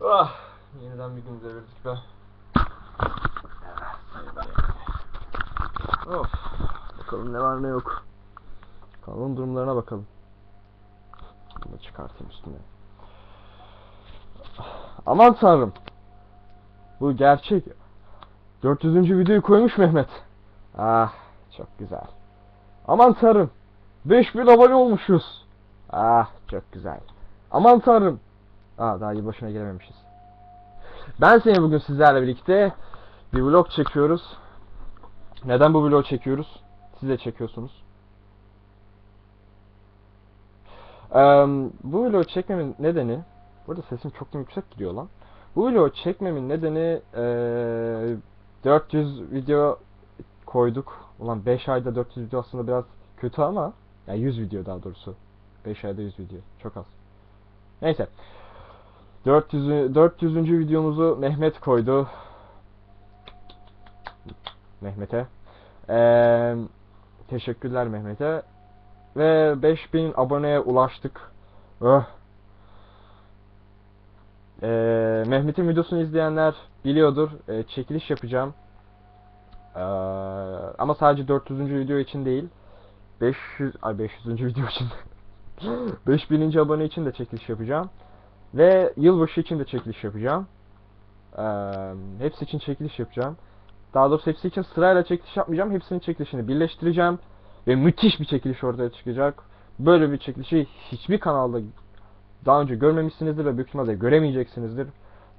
Ah, yeniden bir gün devirdik be. Of. Bakalım ne var ne yok. Kanalın durumlarına bakalım. Bunu çıkartayım üstüne. Aman tanrım. Bu gerçek. 400. videoyu koymuş Mehmet. Ah çok güzel. Aman tanrım. 5000 abone olmuşuz. Ah çok güzel. Aman tanrım. Aa daha yılbaşına gelememişiz. Ben seni bugün sizlerle birlikte bir vlog çekiyoruz. Neden bu vlog çekiyoruz? Siz de çekiyorsunuz. Eee, bu vlog çekmemin nedeni Burada sesim çok yüksek gidiyor lan. Bu vlog çekmemin nedeni eee 400 video koyduk. Ulan 5 ayda 400 video aslında biraz kötü ama yani 100 video daha doğrusu. 5 ayda 100 video. Çok az. Neyse. 400 400. videomuzu Mehmet koydu. Mehmet'e. Eee teşekkürler Mehmet'e. Ve 5000 aboneye ulaştık. Öh. Eee Mehmet'in videosunu izleyenler biliyordur. Eee, çekiliş yapacağım. Eee, ama sadece 400. video için değil. 500 ay 500. video için. 5000. abone için de çekiliş yapacağım. Ve yılbaşı için de çekiliş yapacağım. Eee, hepsi için çekiliş yapacağım. Daha doğrusu hepsi için sırayla çekiliş yapmayacağım. Hepsinin çekilişini birleştireceğim. Ve müthiş bir çekiliş ortaya çıkacak. Böyle bir çekilişi hiçbir kanalda daha önce görmemişsinizdir ve büyük ihtimalle göremeyeceksinizdir.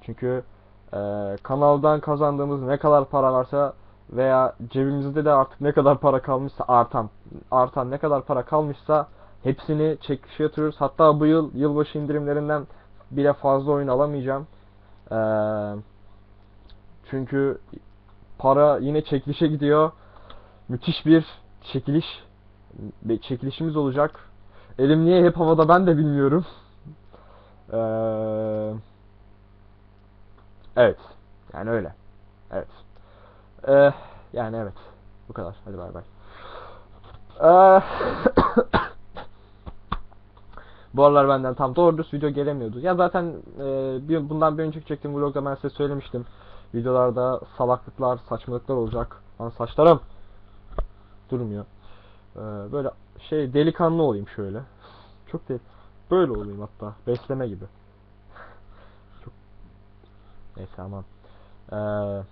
Çünkü eee, kanaldan kazandığımız ne kadar para varsa veya cebimizde de artık ne kadar para kalmışsa artan artan ne kadar para kalmışsa hepsini çekişe yatırıyoruz. Hatta bu yıl yılbaşı indirimlerinden bile fazla oyun alamayacağım. Eee, çünkü para yine çekilişe gidiyor. Müthiş bir çekiliş bir çekilişimiz olacak. Elim niye hep havada ben de bilmiyorum. Eee, evet. Yani öyle. Evet. Eee, yani evet. Bu kadar. Hadi bay bay. Eee, Bu aralar benden tam doğru düz video gelemiyordu. Ya zaten eee, bir, bundan bir önceki çektiğim vlogda ben size söylemiştim. Videolarda salaklıklar, saçmalıklar olacak. Lan saçlarım durmuyor. Eee, böyle şey delikanlı olayım şöyle. Çok değil. Böyle olayım hatta. Besleme gibi. Çok Neyse aman. Eee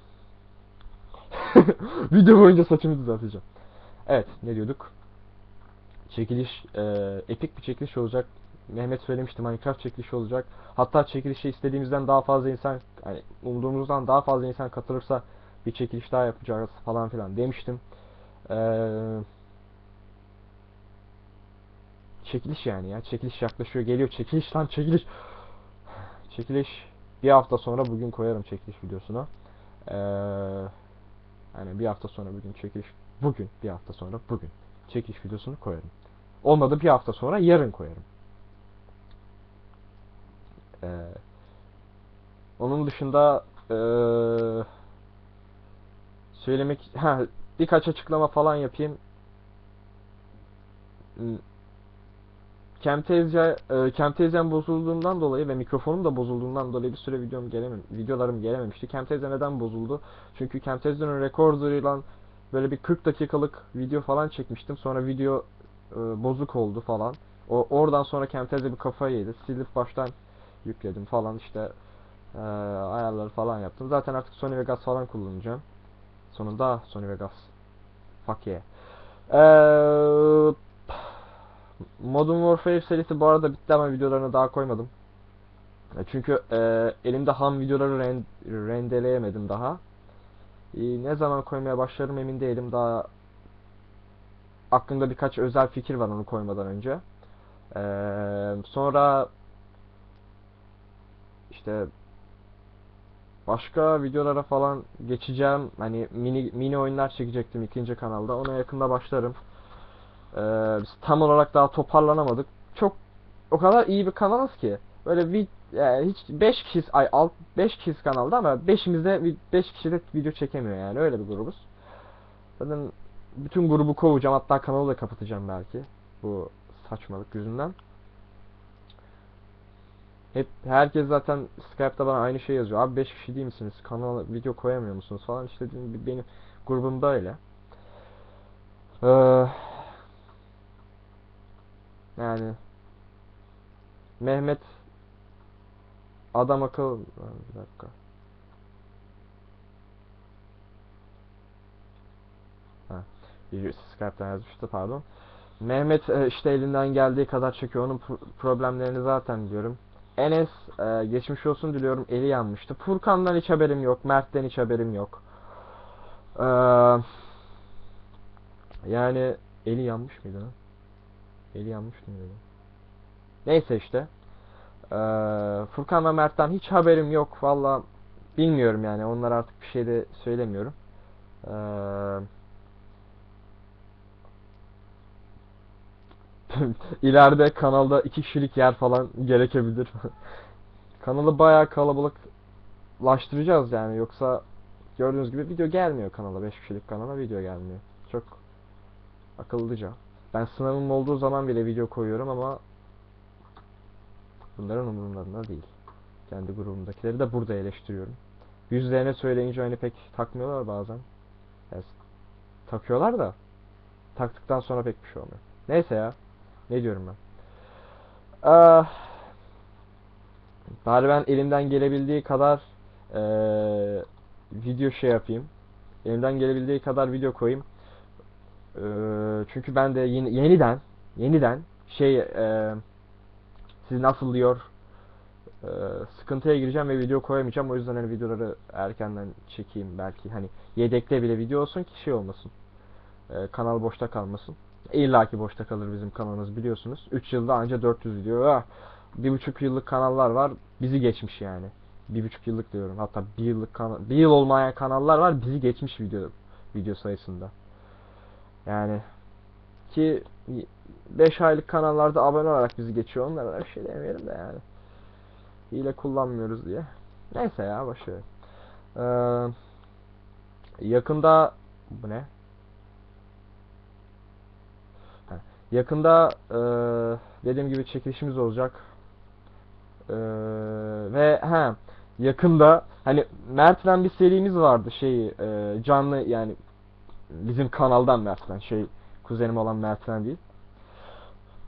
Video boyunca saçımı düzelteceğim. Evet ne diyorduk? Çekiliş eee, epik bir çekiliş olacak. Mehmet söylemişti Minecraft çekilişi olacak. Hatta çekilişe istediğimizden daha fazla insan hani umduğumuzdan daha fazla insan katılırsa bir çekiliş daha yapacağız falan filan demiştim. Eee çekiliş yani ya. Çekiliş yaklaşıyor. Geliyor çekiliş lan çekiliş. Çekiliş bir hafta sonra bugün koyarım çekiliş videosuna. Eee yani bir hafta sonra bugün çekiliş bugün bir hafta sonra bugün çekiliş videosunu koyarım. Olmadı bir hafta sonra yarın koyarım. Eee onun dışında eee söylemek ha birkaç açıklama falan yapayım. Camtasia, e, Camtasia'm bozulduğundan dolayı ve mikrofonum da bozulduğundan dolayı bir süre videom gelemem, videolarım gelememişti. Camtasia neden bozuldu? Çünkü Camtasia'nın recorder'ıyla böyle bir 40 dakikalık video falan çekmiştim. Sonra video e, bozuk oldu falan. O oradan sonra Camtasia bir kafayı yedi. Silip baştan yükledim falan işte e, ayarları falan yaptım. Zaten artık Sony Vegas falan kullanacağım. Sonunda Sony Vegas. Fuck yeah. Eee Modern Warfare serisi bu arada bitti ama videolarını daha koymadım. E, Çünkü e, elimde ham videoları ren- rendeleyemedim daha. E, ne zaman koymaya başlarım emin değilim. Daha aklımda birkaç özel fikir var onu koymadan önce. E, sonra işte başka videolara falan geçeceğim. Hani mini mini oyunlar çekecektim ikinci kanalda. Ona yakında başlarım. Ee, biz tam olarak daha toparlanamadık. Çok o kadar iyi bir kanalız ki. Böyle bir yani hiç 5 kişi ay alt 5 kişi kanalda ama 5'imiz de 5 kişi de video çekemiyor yani öyle bir grubuz. Zaten bütün grubu kovacağım hatta kanalı da kapatacağım belki bu saçmalık yüzünden. Hep herkes zaten Skype'da bana aynı şey yazıyor. Abi 5 kişi değil misiniz? Kanala video koyamıyor musunuz falan işte dedim, "Bir- benim grubumda öyle. Ee, yani Mehmet adam akıl bir dakika. Ha, bir Skype'tan yazmıştı pardon. Mehmet e, işte elinden geldiği kadar çekiyor. Onun pro- problemlerini zaten biliyorum. Enes e, geçmiş olsun diliyorum. Eli yanmıştı. Furkan'dan hiç haberim yok. Mert'ten hiç haberim yok. Ee, yani eli yanmış mıydı? Eli yanmış mıydı? Neyse işte. Ee, Furkan ve Mert'ten hiç haberim yok. Valla bilmiyorum yani. Onlar artık bir şey de söylemiyorum. Ee, ileride kanalda iki kişilik yer falan gerekebilir. Kanalı bayağı kalabalıklaştıracağız yani. Yoksa gördüğünüz gibi video gelmiyor kanala. 5 kişilik kanala video gelmiyor. Çok akıllıca. Ben sınavım olduğu zaman bile video koyuyorum ama bunların umurlarında değil. Kendi grubumdakileri de burada eleştiriyorum. Yüzlerine söyleyince hani pek takmıyorlar bazen. Yani takıyorlar da taktıktan sonra pek bir şey olmuyor. Neyse ya. Ne diyorum ben? Ah, bari ben elimden gelebildiği kadar eee, video şey yapayım. Elimden gelebildiği kadar video koyayım. Eee, çünkü ben de yeni, yeniden yeniden şey eee siz nasıl diyor eee, sıkıntıya gireceğim ve video koyamayacağım. O yüzden hani videoları erkenden çekeyim belki hani yedekte bile video olsun ki şey olmasın. Eee, kanal boşta kalmasın. İlla ki boşta kalır bizim kanalımız biliyorsunuz. 3 yılda anca 400 video. Ah, bir buçuk yıllık kanallar var. Bizi geçmiş yani. Bir buçuk yıllık diyorum. Hatta bir yıllık kanal, bir yıl olmayan kanallar var. Bizi geçmiş video video sayısında. Yani ki 5 aylık kanallarda abone olarak bizi geçiyor. Onlara bir şey demeyelim de yani. Hile kullanmıyoruz diye. Neyse ya başlayalım. Ee, yakında bu ne? Ha, Yakında eee, dediğim gibi çekilişimiz olacak. Eee, ve ha yakında hani Mert'le bir serimiz vardı şey eee, canlı yani bizim kanaldan Mert'le şey kuzenim olan Mert'le değil.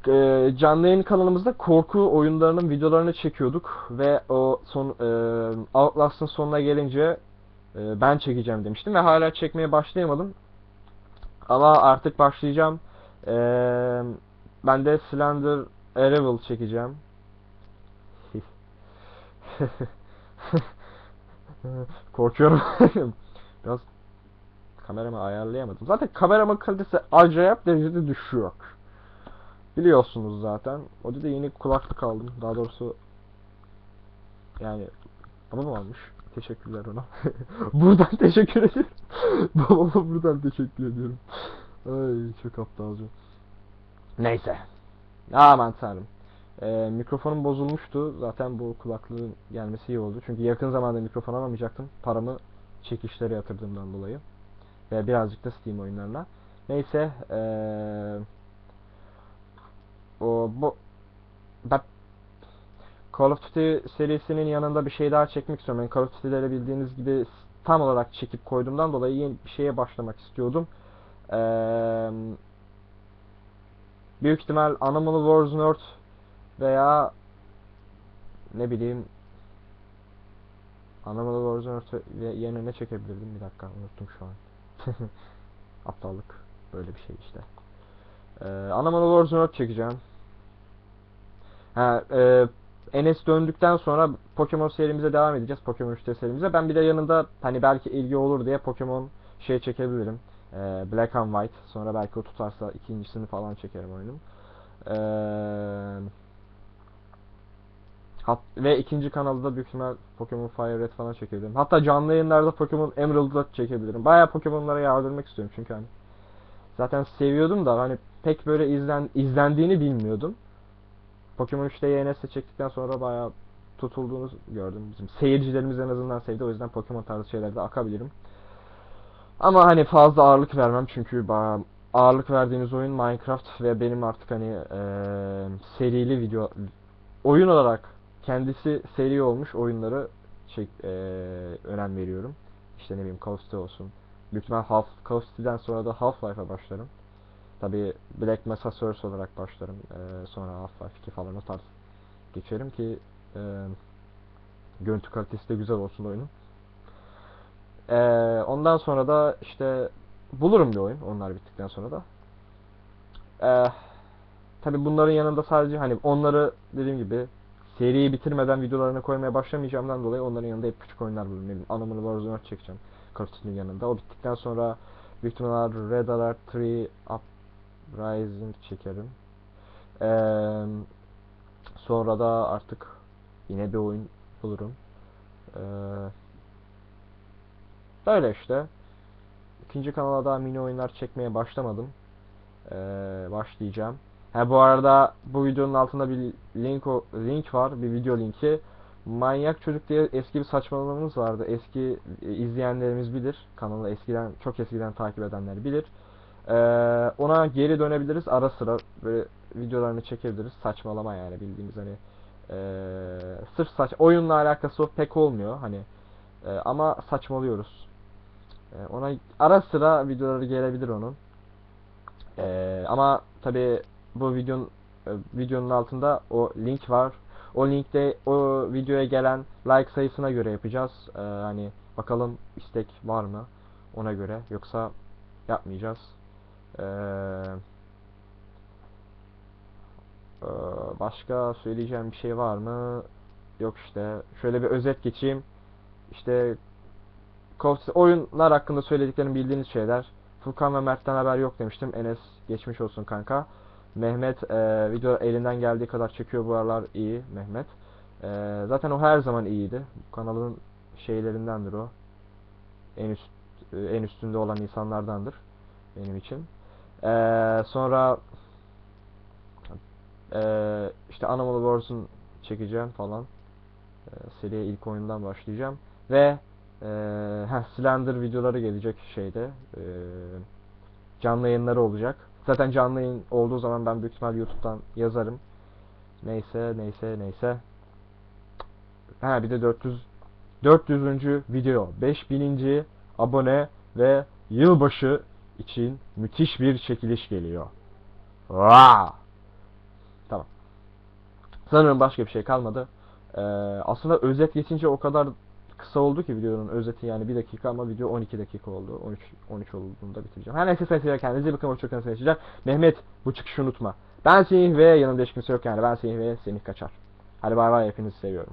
Eee, canlı yayın kanalımızda korku oyunlarının videolarını çekiyorduk ve o son eee Outlast'ın sonuna gelince eee, ben çekeceğim demiştim ve hala çekmeye başlayamadım. Ama artık başlayacağım. Eee ben de Slender Arrival çekeceğim. Korkuyorum. Biraz kameramı ayarlayamadım. Zaten kameramın kalitesi acayip derecede düşüyor. Biliyorsunuz zaten. O da yeni kulaklık aldım. Daha doğrusu yani babam almış. Teşekkürler ona. buradan teşekkür ediyorum. Babama buradan teşekkür ediyorum. Ay çok aptalca. Neyse. Aman tanrım. Ee, mikrofonum bozulmuştu. Zaten bu kulaklığın gelmesi iyi oldu. Çünkü yakın zamanda mikrofon alamayacaktım. Paramı çekişlere yatırdığımdan dolayı. Ve birazcık da Steam oyunlarına. Neyse. Ee, o bu ben Call of Duty serisinin yanında bir şey daha çekmek istiyorum. Ben Call of Duty'leri bildiğiniz gibi tam olarak çekip koyduğumdan dolayı yeni bir şeye başlamak istiyordum. Büyük ihtimal Animal Wars Nerd veya ne bileyim Animal Wars Nerd yerine ne çekebilirdim bir dakika unuttum şu an. Aptallık böyle bir şey işte. Ee, Animal Wars Nerd çekeceğim. Ha, e, Enes döndükten sonra Pokemon serimize devam edeceğiz. Pokemon 3 serimize. Ben bir de yanında hani belki ilgi olur diye Pokemon şey çekebilirim. Ee, Black and White. Sonra belki o tutarsa ikincisini falan çekerim oyunun. Ee, hat ve ikinci kanalda büyük ihtimal Pokemon Fire Red falan çekebilirim. Hatta canlı yayınlarda Pokemon Emerald'da çekebilirim. Bayağı Pokemon'lara yardırmak istiyorum çünkü hani zaten seviyordum da hani pek böyle izlen izlendiğini bilmiyordum. Pokemon 3'te YNS'e çektikten sonra bayağı tutulduğunu gördüm. Bizim seyircilerimiz en azından sevdi. O yüzden Pokemon tarzı şeylerde akabilirim. Ama hani fazla ağırlık vermem çünkü ağırlık verdiğimiz oyun Minecraft ve benim artık hani eee, serili video oyun olarak kendisi seri olmuş oyunları çek, e, önem veriyorum. İşte ne bileyim Call of Duty olsun. Büyük Half, Call of Duty'den sonra da Half-Life'a başlarım. Tabi Black Mesa Source olarak başlarım. E, sonra Half-Life 2 falan o tarz geçerim ki e, görüntü kalitesi de güzel olsun oyunun. E, ondan sonra da işte bulurum bir oyun onlar bittikten sonra da. E, tabi bunların yanında sadece hani onları dediğim gibi seriyi bitirmeden videolarını koymaya başlamayacağımdan dolayı onların yanında hep küçük oyunlar bulurum. Ne bileyim Anomaly Warzone çekeceğim Call yanında. O bittikten sonra büyük ihtimalle Red Alert 3 Uprising çekerim. Eee sonra da artık yine bir oyun bulurum. Eee böyle işte. İkinci kanala daha mini oyunlar çekmeye başlamadım. Eee başlayacağım. Ha bu arada bu videonun altında bir link link var, bir video linki. Manyak Çocuk diye eski bir saçmalamamız vardı. Eski e, izleyenlerimiz bilir. Kanalı eskiden çok eskiden takip edenler bilir. Ee, ona geri dönebiliriz ara sıra böyle videolarını çekebiliriz. Saçmalama yani bildiğimiz hani ee, sırf saç oyunla alakası pek olmuyor hani Ee, ama saçmalıyoruz. Ee, ona ara sıra videoları gelebilir onun. Ee, ama tabi bu videonun e, videonun altında o link var. O linkte o videoya gelen like sayısına göre yapacağız. Ee, hani bakalım istek var mı ona göre yoksa yapmayacağız. Ee, e, başka söyleyeceğim bir şey var mı? Yok işte. Şöyle bir özet geçeyim. İşte Duty oyunlar hakkında söylediklerim bildiğiniz şeyler. Furkan ve Mert'ten haber yok demiştim. Enes geçmiş olsun kanka. Mehmet e, video elinden geldiği kadar çekiyor bu aralar iyi Mehmet. E, zaten o her zaman iyiydi. Bu kanalın şeylerindendir o. En üst e, en üstünde olan insanlardandır benim için. E, sonra e, işte Animal Wars'un çekeceğim falan. E, seriye ilk oyundan başlayacağım ve e, heh, Slender videoları gelecek şeyde. E, canlı yayınları olacak. Zaten canlı yayın olduğu zaman ben büyük ihtimal YouTube'dan yazarım. Neyse, neyse, neyse. Ha bir de 400 400. video, 5000. abone ve yılbaşı için müthiş bir çekiliş geliyor. Vaa! Tamam. Sanırım başka bir şey kalmadı. Ee, aslında özet geçince o kadar kısa oldu ki videonun özeti yani 1 dakika ama video 12 dakika oldu. 13 13 olduğunda bitireceğim. Her neyse sayısıyla kendinize bakın. Hoşçakalın. Sayısıyla. Mehmet bu çıkışı unutma. Ben Semih ve yanımda hiç kimse yok yani. Ben Semih ve Semih Kaçar. Hadi bay bay hepinizi seviyorum.